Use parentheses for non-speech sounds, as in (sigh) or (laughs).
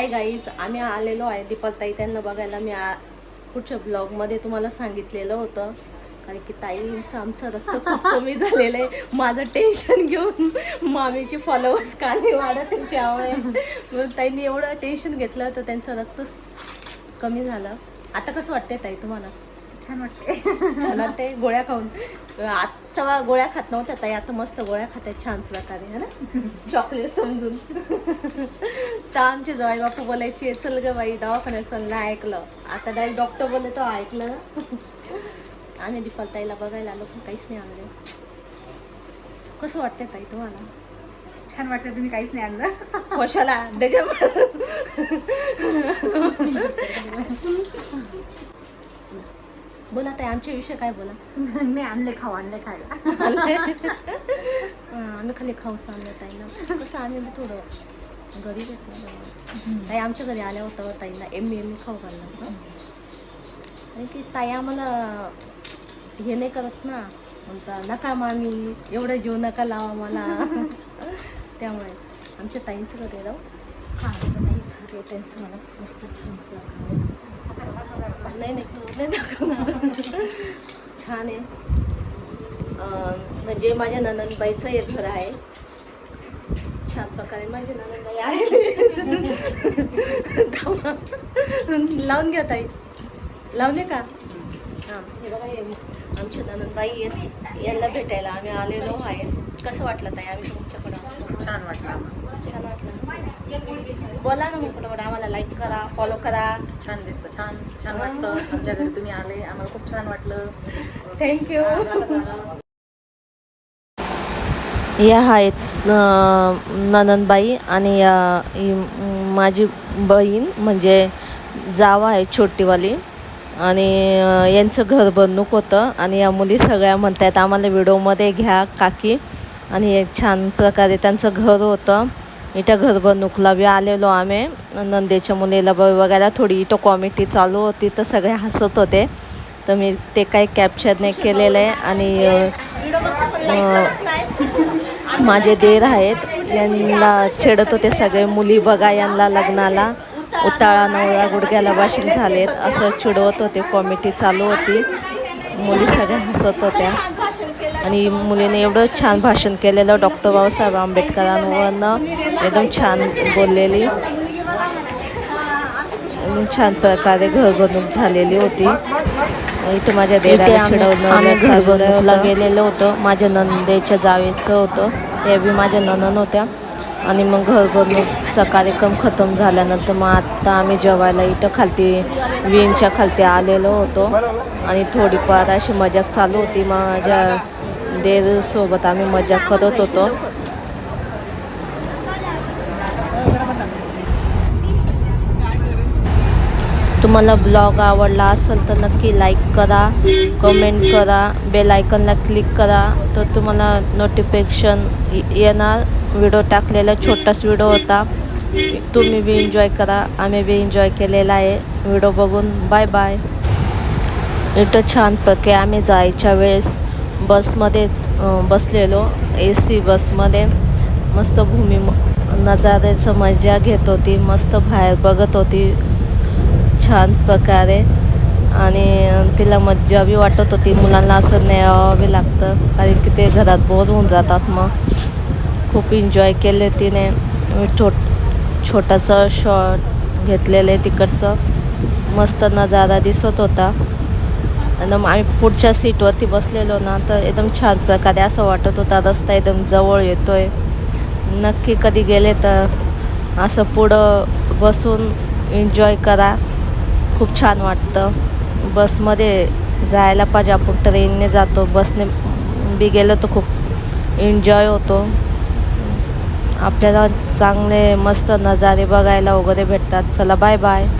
Hi guys आम्ही आलेलो आहे दीपक ताई त्यांना बघायला मी आ पुढच्या ब्लॉगमध्ये तुम्हाला सांगितलेलं होतं. कारण की ताईंचं आमचं रक्त खूप कमी झालेलं आहे. माझं टेन्शन घेऊन मामीचे फॉलोअर्स का नाही वाढत त्यामुळे. मग ताईंनी एवढं टेन्शन घेतलं तर त्यांचं रक्तच कमी झालं. आता कसं वाटतंय ताई तुम्हाला? छान वाटते. छान वाटते गोळ्या खाऊन. आता गोळ्या खात नव्हत्या ताई. आता मस्त गोळ्या खात्या छान प्रकारे है ना? चॉकलेट समजून. तर आमचे जवाई बापू बोलायचे चल ग बाई दवाखान्यात चल नाही ऐकलं. आता डायरेक्ट डॉक्टर बोलले तर ऐकलं आणि दीपाल ताईला बघायला आलो पण काहीच नाही आणलं. कसं वाटतंय ताई तुम्हाला? छान वाटतं तुम्ही काहीच नाही आणलं. कशाला डजम (laughs) बोला ताई आमच्या विषय काय बोला? (laughs) मी आणले खाऊ आणले खायला. (laughs) हा, आम्ही खाली खाऊ आणलं ताईला. कसं आम्ही थोडं ना ताई आमच्या घरी आल्या होत्या ताईला. एम एम खाऊ घालला होता आणि की ताई आम्हाला हे नाही करत ना. म्हणता नका मामी एवढं जीव नका लावा मला. (laughs) त्यामुळे आमच्या ताईंचं घरी राहू खायचं नाही खाते त्यांचं मला. मस्त छान नाही नाही तो नाही दाखवणार छान आहे. म्हणजे माझ्या ननंदबाईचं एक घर आहे. छान प्रकारे माझी ननंदबाई आहे. लावून घ्या ताई. लावले का? हां हे बघा हे आमच्या ननंदबाई आहेत. यांना भेटायला आम्ही आलेलो आहे. कसं वाटलं ताई? आम्ही तुमच्याकडं छान वाटलं. छान वाटलं बोला ना मग पटापट आम्हाला लाईक करा फॉलो करा. छान दिसतं. छान छान वाटलं आमच्या घरी तुम्ही आले. आम्हाला खूप छान वाटलं. थँक्यू या आहेत ननंदबाई आणि या ही माझी बहीण म्हणजे जावा आहे छोटीवाली. आणि यांचं घर बनणूक होतं. आणि या मुली सगळ्या म्हणतात आम्हाला व्हिडिओमध्ये घ्या काकी. आणि एक छान प्रकारे त्यांचं घर होतं. इथं घर बनणूकला बी आलेलो आम्ही. नंदेच्या मुलीला ब बघायला थोडी इथं कॉमेडी चालू होती तर सगळे हसत होते. तर मी ते काही कॅप्चर नाही केलेलं आहे आणि माझे देर आहेत. यांना छेडत होते सगळे मुली बघा यांना लग्नाला. उताळा नवळा गुडघ्याला बाशिंग झालेत असं चिडवत होते. कॉमेडी चालू होती. मुली सगळ्या हसत होत्या. आणि मुलीने एवढं छान भाषण केलेलं डॉक्टर बाबासाहेब आंबेडकरांवरनं. एकदम छान बोललेली. एकदम छान प्रकारे घर बनवूक झालेली होती. इथं माझ्या देराला चिडवलं गेलेलो होतो. माझ्या नंदेच्या जावेचं होतं. ते बी माझ्या ननन होत्या. आणि मग घर बनवूकचा कार्यक्रम खतम झाल्यानंतर मग आत्ता आम्ही जेवायला इथं खालती विहींच्या खालती आलेलो होतो. आणि थोडीफार अशी मजाक चालू होती. माझ्या देरसोबत आम्ही मजा करत होतो. तुम्हाला ब्लॉग आवडला असेल तर नक्की लाईक करा कमेंट करा बेल आयकनला क्लिक करा. तर तुम्हाला नोटिफिकेशन येणार. व्हिडिओ टाकलेला छोटाच व्हिडिओ होता. तुम्ही बी एन्जॉय करा. आम्ही बी एन्जॉय केलेला आहे. व्हिडिओ बघून. बाय बाय इथं छानपैकी आम्ही जायच्या वेळेस बसमध्ये बसलेलो ए सी बसमध्ये. मस्त भूमी नजाऱ्याचं मजा घेत होती मस्त बाहेर बघत होती छान प्रकारे. आणि तिला मज्जा बी वाटत होती मुलांना असं न्यावं बी लागतं कारण की ते घरात बोर होऊन जातात मग. खूप एन्जॉय केले तिने. मी छोट छोटंसं शॉर्ट घेतलेलं आहे तिकडचं. मस्त नजारा दिसत होता. आणि मग आम्ही पुढच्या सीटवरती बसलेलो ना तर एकदम छान प्रकारे असं वाटत होता रस्ता एकदम जवळ येतो आहे नक्की कधी गेले तर असं पुढं बसून एन्जॉय करा. खूप छान वाटतं. बसमध्ये जायला पाहिजे आपण ट्रेनने जातो. बसने बी गेलो तर खूप एन्जॉय होतो. आपल्याला चांगले मस्त नजारे बघायला वगैरे भेटतात. चला बाय बाय